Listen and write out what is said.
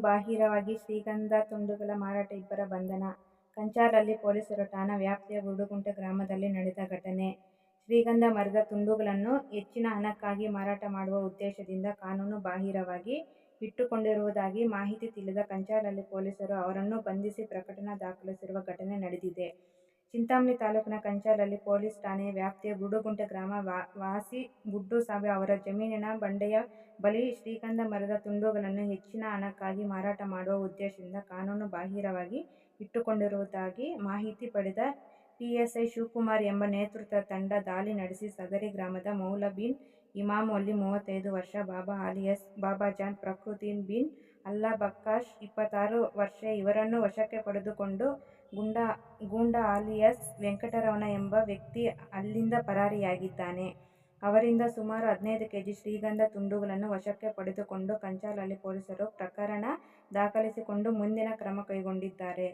ಕಾನೂನುಬಾಹಿರವಾಗಿ ಶ್ರೀಗಂಧ ತುಂಡುಗಳ ಮಾರಾಟ ಇಬ್ಬರ ಬಂಧನ ಕಂಚಾರಲ್ಲಿ ಪೊಲೀಸರ ಠಾಣಾ ವ್ಯಾಪ್ತಿಯ ಗುಡುಗುಂಟೆ ಗ್ರಾಮದಲ್ಲಿ ನಡೆದ ಘಟನೆ. ಶ್ರೀಗಂಧ ಮರದ ತುಂಡುಗಳನ್ನು ಹೆಚ್ಚಿನ ಹಣಕ್ಕಾಗಿ ಮಾರಾಟ ಮಾಡುವ ಉದ್ದೇಶದಿಂದ ಕಾನೂನು ಬಾಹಿರವಾಗಿ ಇಟ್ಟುಕೊಂಡಿರುವುದಾಗಿ ಮಾಹಿತಿ ತಿಳಿದ ಕಂಚಾರಲ್ಲಿ ಪೊಲೀಸರು ಅವರನ್ನು ಬಂಧಿಸಿ ಪ್ರಕರಣ ದಾಖಲಿಸಿರುವ ಘಟನೆ ನಡೆದಿದೆ. ಚಿಂತಾಮಣಿ ತಾಲೂಕಿನ ಕಂಚಾಲಲ್ಲಿ ಪೊಲೀಸ್ ಠಾಣೆಯ ವ್ಯಾಪ್ತಿಯ ಗುಡುಗುಂಟೆ ಗ್ರಾಮ ವಾಸಿ ಗುಡ್ಡು ಗುಡ್ಡುಸ್ವಾಮಿ ಅವರ ಜಮೀನಿನ ಬಂಡೆಯ ಬಳಿ ಶ್ರೀಗಂಧ ಮರದ ತುಂಡುಗಳನ್ನು ಹೆಚ್ಚಿನ ಹಣಕ್ಕಾಗಿ ಮಾರಾಟ ಮಾಡುವ ಉದ್ದೇಶದಿಂದ ಕಾನೂನು ಬಾಹಿರವಾಗಿ ಇಟ್ಟುಕೊಂಡಿರುವುದಾಗಿ ಮಾಹಿತಿ ಪಡೆದ ಪಿಎಸ್ಐ ಶಿವಕುಮಾರ್ ಎಂಬ ನೇತೃತ್ವದ ತಂಡ ದಾಳಿ ನಡೆಸಿ ಸದರಿ ಗ್ರಾಮದ ಮೌಲ ಬಿನ್ ಇಮಾಮ್ ಅಲ್ಲಿ ಮೂವತ್ತೈದು ವರ್ಷ, ಬಾಬಾ ಅಲಿಯಾಸ್ ಬಾಬಾಜಾನ್, ಪ್ರಕೃತಿನ್ ಬಿನ್ ಅಲ್ಲಾ ಬಕ್ಕಾಶ್ ಇಪ್ಪತ್ತಾರು ವರ್ಷ ಇವರನ್ನು ವಶಕ್ಕೆ ಪಡೆದುಕೊಂಡು ಗೂಂಡಾ ಅಲಿಯಸ್ ವೆಂಕಟರಮಣ ಎಂಬ ವ್ಯಕ್ತಿ ಅಲ್ಲಿಂದ ಪರಾರಿಯಾಗಿದ್ದಾನೆ. ಅವರಿಂದ ಸುಮಾರು ಹದಿನೈದು ಕೆಜಿ ಶ್ರೀಗಂಧ ತುಂಡುಗಳನ್ನು ವಶಕ್ಕೆ ಪಡೆದುಕೊಂಡು ಕಂಚಾಲಲ್ಲಿ ಪೊಲೀಸರು ಪ್ರಕರಣ ದಾಖಲಿಸಿಕೊಂಡು ಮುಂದಿನ ಕ್ರಮ ಕೈಗೊಂಡಿದ್ದಾರೆ.